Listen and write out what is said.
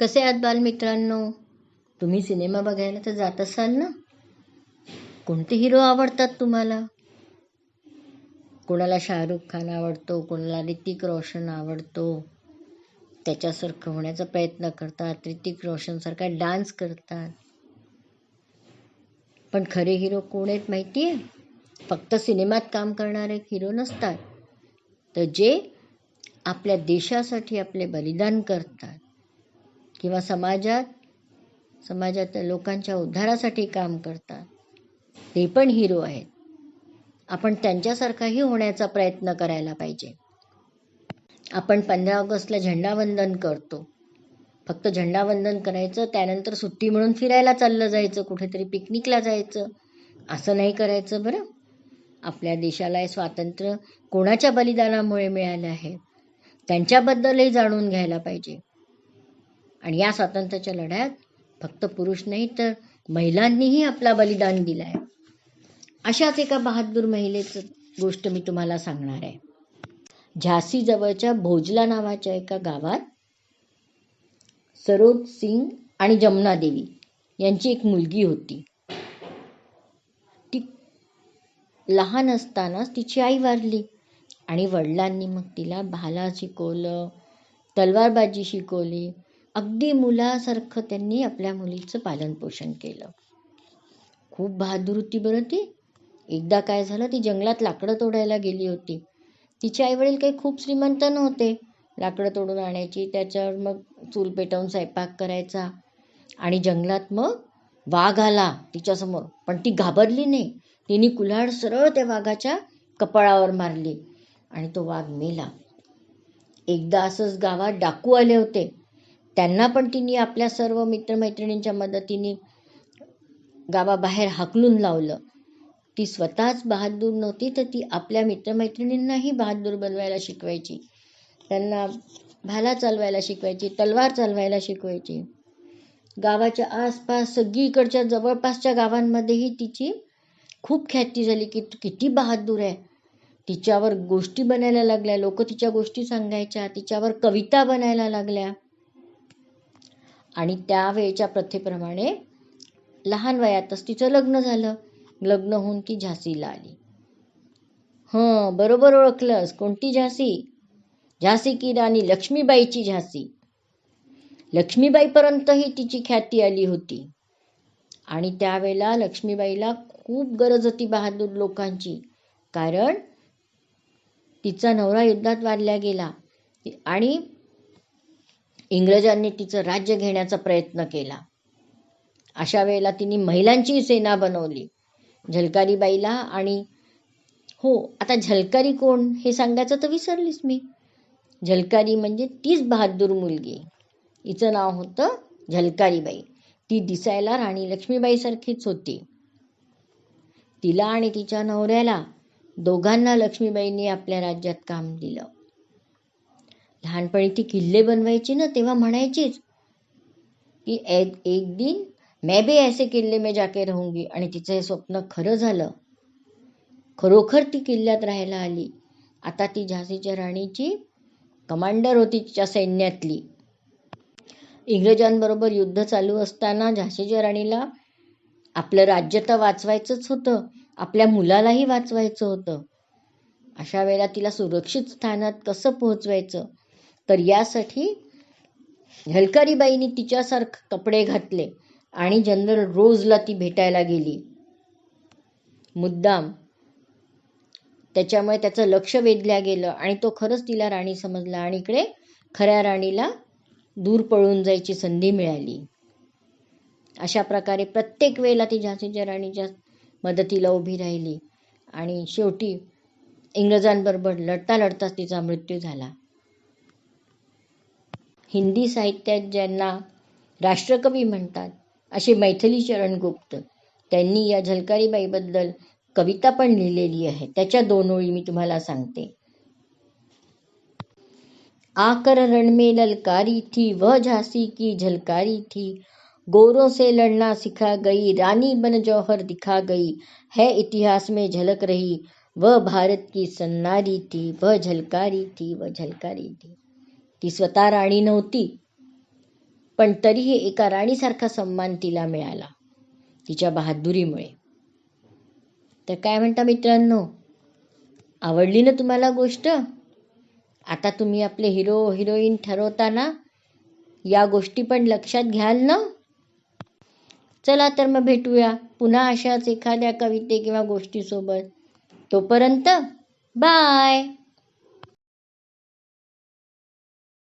कसे आहात बालमित्रांनो? तुम्ही सिनेमा बघायला तर जात असाल ना? कोणते हिरो आवडतात तुम्हाला? कोणाला शाहरुख खान आवडतो कोणाला ऋतिक रोशन आवडतो? त्याच्यासारखं होण्याचा प्रयत्न करतात ऋतिक रोशनसारखा डान्स करतात. पण खरे हिरो कोण आहेत माहिती आहे फक्त सिनेमात काम करणारे हिरो नसतात. तर जे आपल्या देशासाठी आपले बलिदान करतात. किंवा समाजात समाजात लोकांच्या उद्धारासाठी काम करतात. ते पण हिरो आहेत. आपण त्यांच्यासारखाही होण्याचा प्रयत्न करायला पाहिजे. आपण पंधरा ऑगस्टला झेंडावंदन करतो. फक्त झेंडावंदन करायचं त्यानंतर सुट्टी म्हणून फिरायला चाललं जायचं कुठेतरी पिकनिकला जायचं. असं नाही करायचं बरं. आपल्या देशाला हे स्वातंत्र्य कोणाच्या बलिदानामुळे मिळालं आहे? त्यांच्याबद्दलही जाणून घ्यायला पाहिजे. आणि या स्वातंत्र्याच्या लढ्यात फक्त पुरुष नाही तर महिलांनीही आपला बलिदान दिला आहे अशाच एका बहादूर महिलेचं गोष्ट मी तुम्हाला सांगणार आहे. झाशीजवळच्या भोजला नावाच्या एका गावात सरोज सिंग आणि जमुना देवी यांची एक मुलगी होती. ती लहान असतानाच तिची आई वारली आणि वडिलांनी मग तिला भाला शिकवलं तलवारबाजी शिकवली अगदी मुलासारखं त्यांनी आपल्या मुलीचं पालनपोषण केलं. खूप बहादूर होती बरं ती. एकदा काय झालं ती जंगलात लाकडं तोडायला गेली होती. तिचे आईवडील काही खूप श्रीमंत नव्हते. लाकडं तोडून आणायची त्याच्यावर मग चूल पेटवून स्वयंपाक करायचा. आणि जंगलात मग वाघ आला तिच्यासमोर. पण ती घाबरली नाही. तिने कुल्हाड सरळ त्या वाघाच्या कपाळावर मारली आणि तो वाघ मेला. एकदा असंच गावात डाकू आले होते. त्यांना पण तिने आपल्या सर्व मित्रमैत्रिणींच्या मदतीने गावाबाहेर हाकलून लावलं. ती स्वतःच बहादूर नव्हती तर ती आपल्या मित्रमैत्रिणींनाही बहादूर बनवायला शिकवायची. त्यांना भाला चालवायला शिकवायची तलवार चालवायला शिकवायची. गावाच्या आसपास सगळीकडच्या जवळपासच्या गावांमध्येही तिची खूप ख्याती झाली की तू किती बहादूर आहे. तिच्यावर गोष्टी बनायला लागल्या लोक तिच्या गोष्टी सांगायच्या तिच्यावर कविता बनायला लागल्या. आणि त्यावेळच्या प्रथेप्रमाणे लहान वयातच तिचं लग्न झालं. लग्न होऊन ती झाशीला आली. हं बरोबर ओळखलंस. कोणती झाशी झाशी की राणी लक्ष्मीबाईची झाशी लक्ष्मीबाईपर्यंतही तिची ख्याती आली होती. आणि त्यावेळेला लक्ष्मीबाईला खूप गरज होती बहादूर लोकांची. कारण तिचा नवरा युद्धात वारल्या गेला. आणि इंग्रजांनी तिचं राज्य घेण्याचा प्रयत्न केला. अशा वेळेला तिने महिलांची सेना बनवली. झलकारीबाईला आणि हो आता झलकारी कोण? हे सांगायचं तर विसरलीच मी. झलकारी म्हणजे तीच बहादूर मुलगी. हिचं नाव होतं झलकारीबाई. ती दिसायला राणी लक्ष्मीबाईसारखीच होती. तिला आणि तिच्या नवऱ्याला दोघांना लक्ष्मीबाईंनी आपल्या राज्यात काम दिलं. लहानपणी ती किल्ले बनवायची ना तेव्हा म्हणायचीच की एक एक दिन मैं बी ऐसे किल्ले में जाके राहूंगी. आणि तिचं हे स्वप्न खरं झालं. खरोखर ती किल्ल्यात राहायला आली. आता ती झाशीच्या राणीची कमांडर होती तिच्या सैन्यातली. इंग्रजांबरोबर युद्ध चालू असताना झाशीच्या राणीला आपलं राज्य तर वाचवायचंच होतं आपल्या मुलालाही वाचवायचं होतं. अशा वेळेला तिला सुरक्षित स्थानात कसं पोहोचवायचं? तर यासाठी झलकारीबाईंनी तिच्यासारखं कपडे घातले आणि जनरल रोजला ती भेटायला गेली. मुद्दाम त्याच्यामुळे त्याचं लक्ष वेधल्या गेलं आणि तो खरंच तिला राणी समजला आणि इकडे खऱ्या राणीला दूर पळून जायची संधी मिळाली. अशा प्रकारे प्रत्येक वेळेला ती झाशीच्या राणीच्या मदतीला उभी राहिली आणि शेवटी इंग्रजांबरोबर लढता लढताच तिचा मृत्यू झाला. हिंदी साहित्यात ज्यांना राष्ट्रकवी म्हणतात, असे मैथिली चरण गुप्त त्यांनी या झलकारीबाईबद्दल कविता पण लिहिलेली आहे. त्याच्या दोन ओळी मी तुम्हाला सांगते. आकर रण में ललकारी थी, वह झांसी की झलकारी थी, गोरों से लड़ना सिखा गई, रानी बन जौहर दिखा गई, है इतिहास में झलक रही, वह भारत की सन्नारी थी, वह झलकारी थी, वह झलकारी थी। ती स्वतः राणी नव्हती. पण तरीही एका राणीसारखा सन्मान तिला मिळाला तिच्या बहादुरीमुळे. तर काय म्हणता मित्रांनो? आवडली ना तुम्हाला गोष्ट? आता तुम्ही आपले हिरो हिरोईन ठरवताना या गोष्टी पण लक्षात घ्याल ना? चला तर मग भेटूया पुन्हा अशाच एखाद्या कविते किंवा गोष्टीसोबत. तोपर्यंत बाय